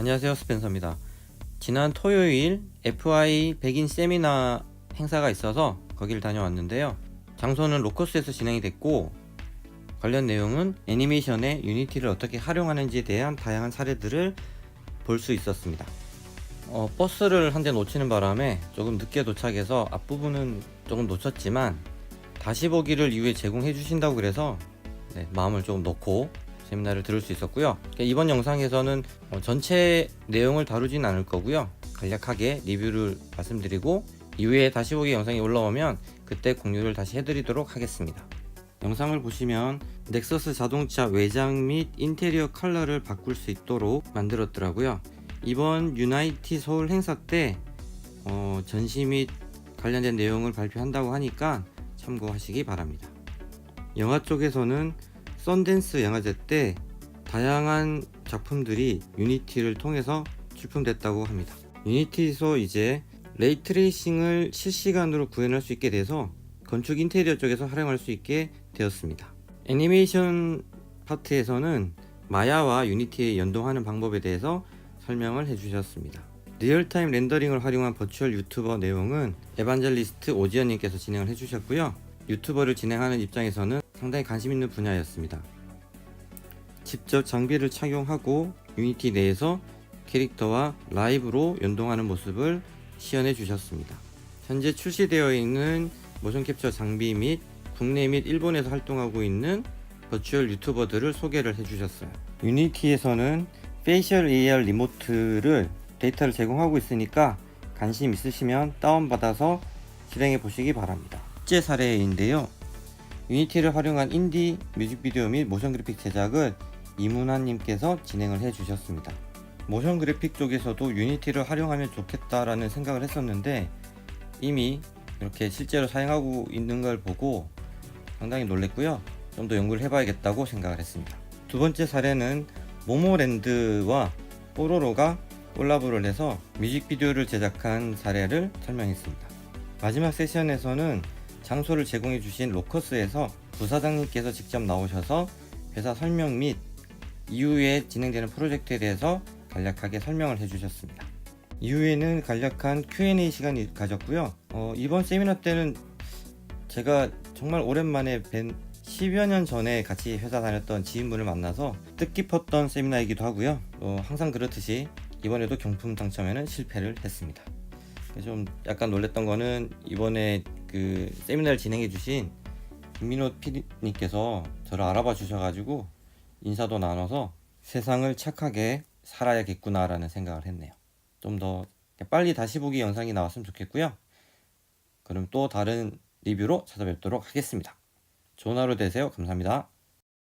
안녕하세요 스펜서입니다. 지난 토요일 FI 백인 세미나 행사가 있어서 거기를 다녀왔는데요. 장소는 로커스에서 진행이 됐고 관련 내용은 애니메이션의 유니티를 어떻게 활용하는지에 대한 다양한 사례들을 볼 수 있었습니다. 어, 버스를 한 대 놓치는 바람에 조금 늦게 도착해서 앞부분은 조금 놓쳤지만 다시 보기를 이후에 제공해 주신다고 그래서 네, 마음을 조금 놓고 세미나를 들을 수 있었고요. 그러니까 이번 영상에서는 어, 전체 내용을 다루진 않을 거고요. 간략하게 리뷰를 말씀드리고 이후에 다시 보기 영상이 올라오면 그때 공유를 다시 해드리도록 하겠습니다. 영상을 보시면 넥서스 자동차 외장 및 인테리어 컬러를 바꿀 수 있도록 만들었더라고요. 이번 유나이티 서울 행사 때 어, 전시 및 관련된 내용을 발표한다고 하니까 참고하시기 바랍니다. 영화 쪽에서는 썬댄스 영화제 때 다양한 작품들이 유니티를 통해서 출품됐다고 합니다. 유니티에서 이제 레이트레이싱을 실시간으로 구현할 수 있게 돼서 건축 인테리어 쪽에서 활용할 수 있게 되었습니다. 애니메이션 파트에서는 마야와 유니티에 연동하는 방법에 대해서 설명을 해주셨습니다. 리얼타임 렌더링을 활용한 버추얼 유튜버 내용은 에반젤리스트 오지연님께서 진행을 해주셨고요. 유튜버를 진행하는 입장에서는 상당히 관심 있는 분야였습니다. 직접 장비를 착용하고 유니티 내에서 캐릭터와 라이브로 연동하는 모습을 시연해 주셨습니다. 현재 출시되어 있는 모션 캡처 장비 및 국내 및 일본에서 활동하고 있는 버추얼 유튜버들을 소개를 해 주셨어요. 유니티에서는 페이셜 AR 리모트를 데이터를 제공하고 있으니까 관심 있으시면 다운받아서 실행해 보시기 바랍니다. 첫째 사례인데요. 유니티를 활용한 인디 뮤직비디오 및 모션 그래픽 제작을 이문환님께서 진행을 해 주셨습니다. 모션 그래픽 쪽에서도 유니티를 활용하면 좋겠다라는 생각을 했었는데 이미 이렇게 실제로 사용하고 있는 걸 보고 상당히 놀랬고요. 좀 더 연구를 해봐야겠다고 생각을 했습니다. 두 번째 사례는 모모랜드와 뽀로로가 콜라보를 해서 뮤직비디오를 제작한 사례를 설명했습니다. 마지막 세션에서는 장소를 제공해 주신 로커스에서 부사장님께서 직접 나오셔서 회사 설명 및 이후에 진행되는 프로젝트에 대해서 간략하게 설명을 해주셨습니다. 이후에는 간략한 Q&A 시간이 가졌고요. 어, 이번 세미나 때는 제가 정말 오랜만에 뵌 10여 년 전에 같이 회사 다녔던 지인분을 만나서 뜻깊었던 세미나이기도 하고요. 어, 항상 그렇듯이 이번에도 경품 당첨에는 실패를 했습니다. 좀 약간 놀랬던 거는 이번에 그 세미나를 진행해 주신 김민호 PD님께서 저를 알아봐 주셔가지고 인사도 나눠서 세상을 착하게 살아야겠구나라는 생각을 했네요. 좀 더 빨리 다시 보기 영상이 나왔으면 좋겠고요. 그럼 또 다른 리뷰로 찾아뵙도록 하겠습니다. 좋은 하루 되세요. 감사합니다.